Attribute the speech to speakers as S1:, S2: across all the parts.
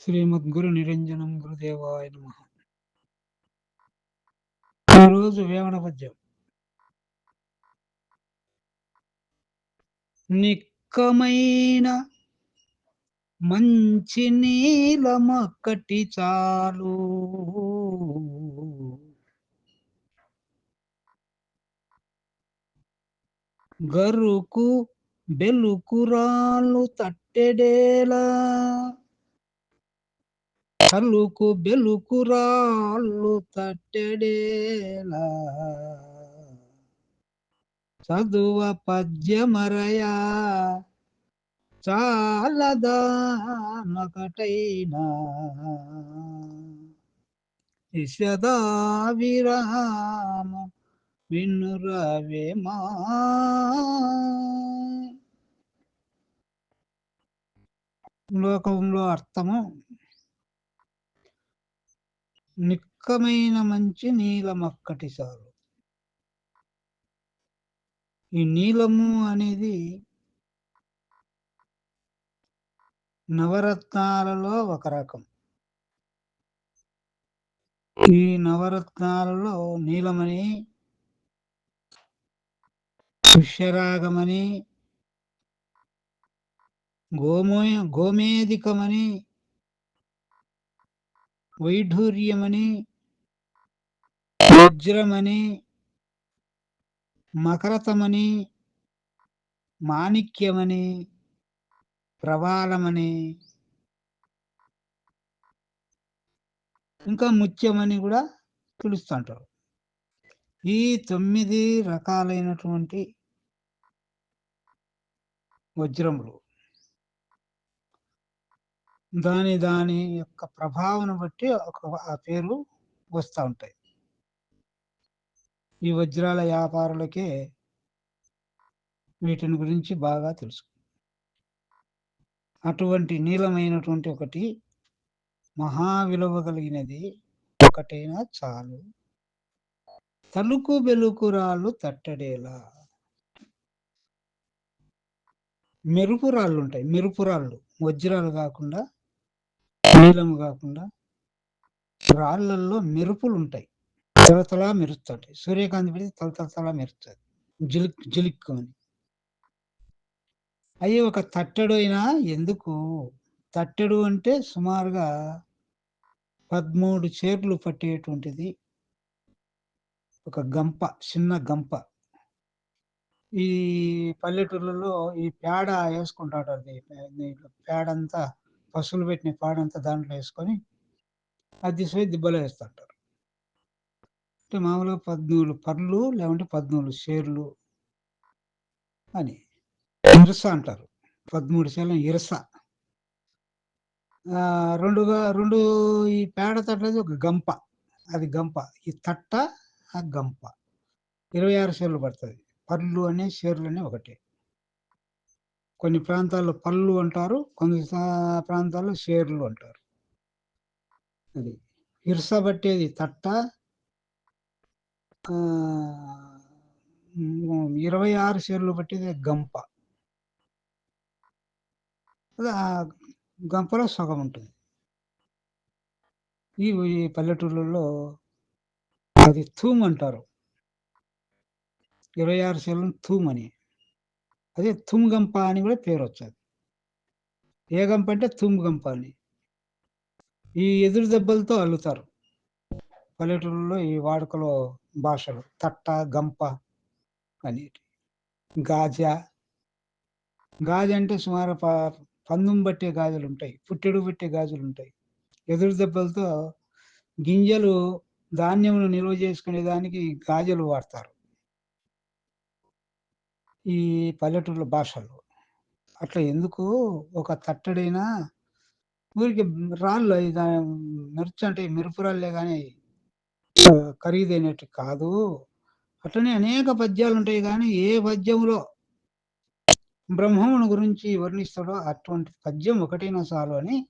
S1: శ్రీమద్గురు నిరంజనం గురుదేవాయ నమ. ఈరోజు వేమన పద్యం. నిక్కమైన మంచి నీలమొక్కటి చాలు. గరుకు బెలుకురాళ్ళు తట్టెడేలా. కలుకు బెలుకు రాళ్ళు తట్టెడేలా. చదువ పద్యమరయా చాలదానొకటైనా ఇషదా విరామ వినురవేమా లోకంలో అర్థము నిక్కమైన మంచి నీలమక్కటి సారు ఈ నీలము అనేది నవరత్నాలలో ఒక రకం. ఈ నవరత్నాలలో నీలమని పుష్యరాగమని గోమో గోమేదికమని వైఢూర్యమని వజ్రమని మకరతమని మాణిక్యమని ప్రవాళమని ఇంకా ముత్యమని కూడా పిలుస్తుంటారు. ఈ తొమ్మిది రకాలైనటువంటి వజ్రములు. దాని దాని యొక్క ప్రభావం బట్టి ఒక ఆ పేరు వస్తూ ఉంటాయి. ఈ వజ్రాల వ్యాపారులకే వీటిని గురించి బాగా తెలుసు. అటువంటి నీలమైనటువంటి ఒకటి మహా విలువ కలిగినది ఒకటైనా చాలు. తలుకు బెలుకురాళ్ళు తట్టడేలా. మెరుపురాళ్ళు ఉంటాయి. మెరుపురాళ్ళు వజ్రాలు కాకుండా నీలము కాకుండా రాళ్ళల్లో మెరుపులు ఉంటాయి తలతలా మెరుస్తుంటాయి. సూర్యకాంతి పెడితే తలతలతలా మెరుస్తుంది. జిలిక్ జిలిక్కు అని అవి ఒక తట్టెడు అయినా ఎందుకు? తట్టెడు అంటే సుమారుగా పదమూడు చీరలు పట్టేటువంటిది. ఒక గంప చిన్న గంప. ఈ పల్లెటూర్లలో ఈ పేడ వేసుకుంటాడు అది. పేడ అంతా పశువులు పెట్టిన పాడంతా దాంట్లో వేసుకొని అది తీసుకొని దిబ్బలో వేస్తుంటారు. అంటే మామూలుగా పద్నూలు పర్లు లేకుంటే పద్నూలు షేర్లు అని ఇరస అంటారు. పదమూడు శాలం ఇరస. రెండుగా రెండు ఈ పేడ తట్టది ఒక గంప. అది గంప. ఈ తట్ట ఆ గంప. ఇరవై ఆరు షేర్లు పడుతుంది. పర్లు అనే షేర్లు అనే ఒకటే. కొన్ని ప్రాంతాల్లో పళ్ళు అంటారు కొన్ని సా- ప్రాంతాల్లో షేర్లు అంటారు. అది ఇరుస పట్టేది తట్ట ఇరవై ఆరు షేర్లు పట్టేది గంప. గంపలో సగం ఉంటుంది. ఈ ఈ పల్లెటూళ్ళలో అది థూమ్ అంటారు. ఇరవై ఆరు సెల్లు థూమ్ అని. అదే తుమ్గంప అని కూడా పేరు వచ్చేది. ఏ గంప అంటే తుమ్ గంప అని. ఈ ఎదురు దెబ్బలతో అల్లుతారు. పల్లెటూరులో ఈ వాడుకలో భాషలు తట్ట గంప అని. గాజా. గాజు అంటే సుమారు పందుం పట్టే గాజులు ఉంటాయి. పుట్టెడు బట్టే గాజులు ఉంటాయి. ఎదురు దెబ్బలతో గింజలు ధాన్యమును నిల్వ చేసుకునే దానికి గాజులు వాడతారు. ఈ పల్లెటూళ్ళ భాషలు. అట్లా ఎందుకు ఒక తట్టడైన ఊరికి రాళ్ళు అయి దా- మెరుచు అంటే మెరుపురాళ్ళే కానీ ఖరీదైనట్టు కాదు. అట్లనే అనేక పద్యాలు ఉంటాయి కానీ ఏ పద్యంలో బ్రహ్మమును గురించి వర్ణిస్తాడో అటువంటి పద్యం ఒకటైనా చాలు అని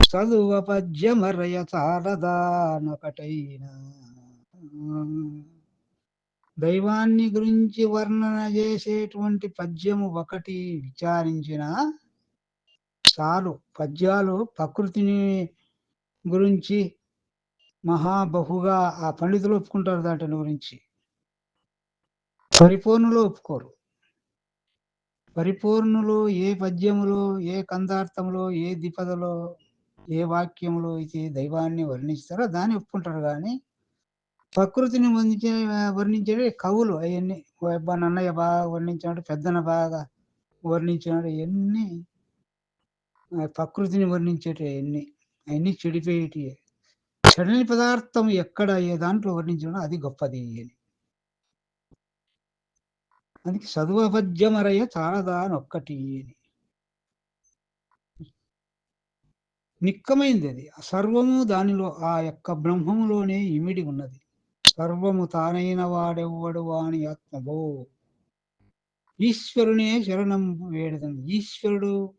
S1: చదువ పద్యమరయ చాలదానొకటైనా దైవాన్ని గురించి వర్ణన చేసేటువంటి పద్యము ఒకటి విచారించిన చాలు. పద్యాలు ప్రకృతిని గురించి మహా బహుగా ఆ పండితులు ఒప్పుకుంటారు దాటిని గురించి. పరిపూర్ణులు ఒప్పుకోరు. పరిపూర్ణులు ఏ పద్యములో ఏ కందార్థములో ఏ దిపదలో ఏ వాక్యములో ఇది దైవాన్ని వర్ణిస్తారో దాన్ని ఒప్పుకుంటారు కానీ ప్రకృతిని వర్ణించే వర్ణించేవి కవులు. అవన్నీ అబ్బా నన్నయ్య బాగా వర్ణించినాడు పెద్దన బాగా వర్ణించినాడు ఇవన్నీ ఆ ప్రకృతిని వర్ణించేటి అవన్నీ. అవన్నీ చెడిపోయేటి. చెడని పదార్థం ఎక్కడ ఏ దాంట్లో వర్ణించడం అది గొప్పది అని. అందుకే చదువు చాలదాని ఒక్కటి అని. నిక్కమైంది అది. సర్వము దానిలో ఆ యొక్క బ్రహ్మములోనే ఇమిడి ఉన్నది. సర్వము తానైన వాడెవ్వడు వాని ఆత్మభో ఈశ్వరునే శరణం వేడదం. ఈశ్వరుడు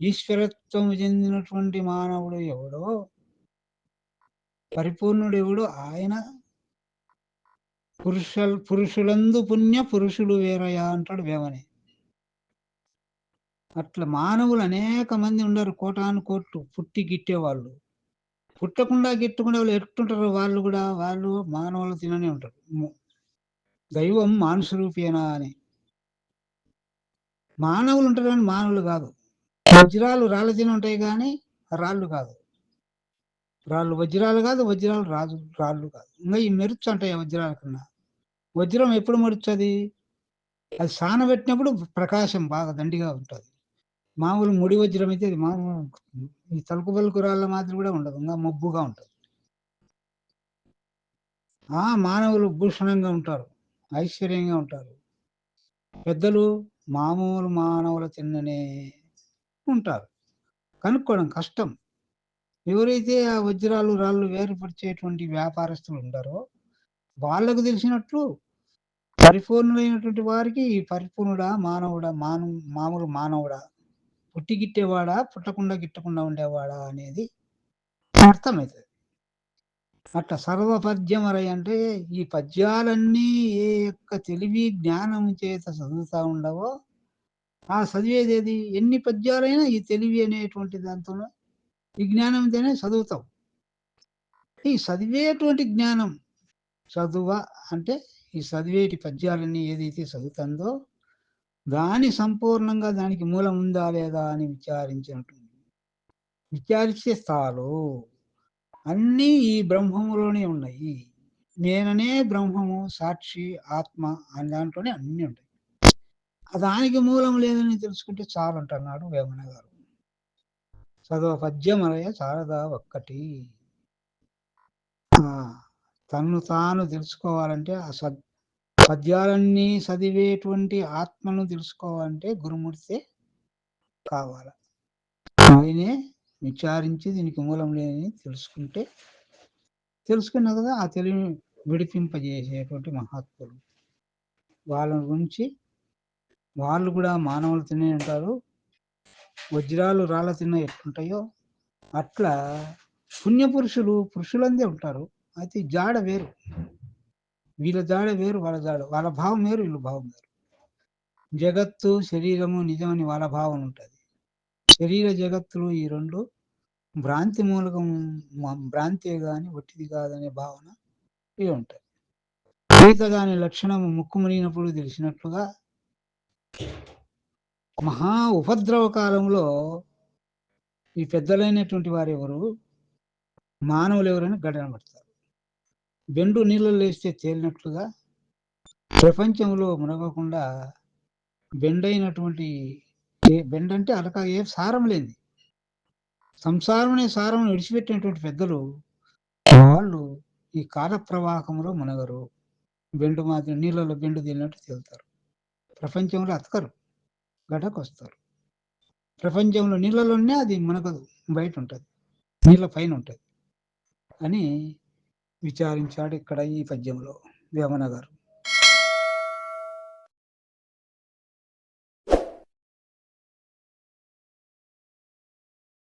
S1: ఈశ్వరత్వం చెందినటువంటి మానవుడు ఎవడో? పరిపూర్ణుడు ఎవడు ఆయన. పురుష పురుషులందు పుణ్య పురుషులు వేరయా అంటాడు వేమని అట్లా మానవులు అనేక మంది ఉండరు. కోటాను కోట్లు పుట్టి గిట్టేవాళ్ళు. పుట్టకుండా గిట్టకుండా వాళ్ళు ఎట్టుంటారు వాళ్ళు కూడా వాళ్ళు మానవులు తిననే ఉంటారు. దైవం మానుషరూపేనా అని. మానవులు ఉంటారు కానీ మానవులు కాదు. వజ్రాలు రాళ్ళ తిని ఉంటాయి కానీ రాళ్ళు కాదు. రాళ్ళు వజ్రాలు కాదు వజ్రాలు రాజు రాళ్ళు కాదు. ఇంకా ఈ మెరుచు అంటాయి వజ్రాల కన్నా. వజ్రం ఎప్పుడు మరుస్తుంది అది సానబెట్టినప్పుడు ప్రకాశం బాగా దండిగా ఉంటుంది. మామూలు ముడి వజ్రం అయితే అది మామూలు ఈ తలుకు పలుకు రాళ్ళ మాదిరి కూడా ఉండదు. ఇంకా మబ్బుగా ఉంటుంది. ఆ మానవులు భూషణంగా ఉంటారు. ఐశ్వర్యంగా ఉంటారు. పెద్దలు మామూలు మానవుల తిన్ననే ఉంటారు. కనుక్కోవడం కష్టం. ఎవరైతే ఆ వజ్రాలు రాళ్ళు వేరుపరిచేటువంటి వ్యాపారస్తులు ఉంటారో వాళ్ళకు తెలిసినట్లు పరిపూర్ణులైనటువంటి వారికి ఈ పరిపూర్ణుడా మానవుడా మాను మామూలు మానవుడా పుట్టి గిట్టేవాడా పుట్టకుండా గిట్టకుండా ఉండేవాడా అనేది అర్థమవుతుంది. అట్లా సర్వపద్యమరై అంటే ఈ పద్యాలన్నీ ఏ యొక్క తెలివి జ్ఞానం చేత చదువుతా ఉండవో ఆ చదివేది ఏది ఎన్ని పద్యాలైనా ఈ తెలివి అనేటువంటి దాంతో ఈ జ్ఞానంతోనే చదువుతావు. ఈ చదివేటువంటి జ్ఞానం చదువ అంటే ఈ చదివేటి పద్యాలన్నీ ఏదైతే చదువుతుందో దాని సంపూర్ణంగా దానికి మూలం ఉందా లేదా అని విచారించినట్టుంది విచారిస్తే చాలు. అన్నీ ఈ బ్రహ్మములోనే ఉన్నాయి. నేననే బ్రహ్మము సాక్షి ఆత్మ అని దాంట్లోనే అన్నీ ఉంటాయి. దానికి మూలం లేదని తెలుసుకుంటే చాలు అంటున్నాడు వేమన గారు. చదువు పద్యమలయ చాలదా ఒక్కటి. తను తన్ను తాను తెలుసుకోవాలంటే ఆ సద్ పద్యాలన్నీ చదివేటువంటి ఆత్మను తెలుసుకోవాలంటే గురుమూర్తే కావాలి. ఆయనే విచారించి దీనికి మూలం లేని తెలుసుకుంటే తెలుసుకున్నా కదా ఆ తెలివిని విడిపింపజేసేటువంటి మహాత్ములు. వాళ్ళ గురించి వాళ్ళు కూడా మానవులు తినే ఉంటారు వజ్రాలు రాళ్ళ తిన్న ఎట్లుంటాయో అట్లా పుణ్యపురుషులు పురుషులందే ఉంటారు. అయితే జాడ వేరు. వీళ్ళ జాడ వేరు వాళ్ళ జాడ వాళ్ళ భావం వేరు వీళ్ళ భావం వేరు. జగత్తు శరీరము నిజమని వాళ్ళ భావన ఉంటుంది. శరీర జగత్తులు ఈ రెండు భ్రాంతి మూలకం భ్రాంతే గాని ఒట్టిది కాదనే భావన ఇవి ఉంటాయి ఈత దాని లక్షణము ముక్కు మునిగినప్పుడు తెలిసినట్లుగా మహా ఉపద్రవ కాలంలో ఈ పెద్దలైనటువంటి వారు ఎవరు మానవులు ఎవరైనా గడన పడతారు బెండు నీళ్ళలో వేస్తే తేలినట్లుగా ప్రపంచంలో మునగకుండా బెండైనటువంటి బెండ్ బెండంటే అలక ఏ సారం లేని సంసారమనే సారం విడిచిపెట్టినటువంటి పెద్దలు వాళ్ళు ఈ కాల ప్రవాహంలో మునగరు. బెండు మాత్రం నీళ్ళలో బెండు తేలినట్టు తేలుతారు. ప్రపంచంలో అతకరు. గడకు వస్తారు ప్రపంచంలో నీళ్ళలోనే అది మునగదు. బయట ఉంటుంది. నీళ్ళ పైన ఉంటుంది. అని విచారించాడు ఇక్కడ ఈ పద్యంలో వేమన గారు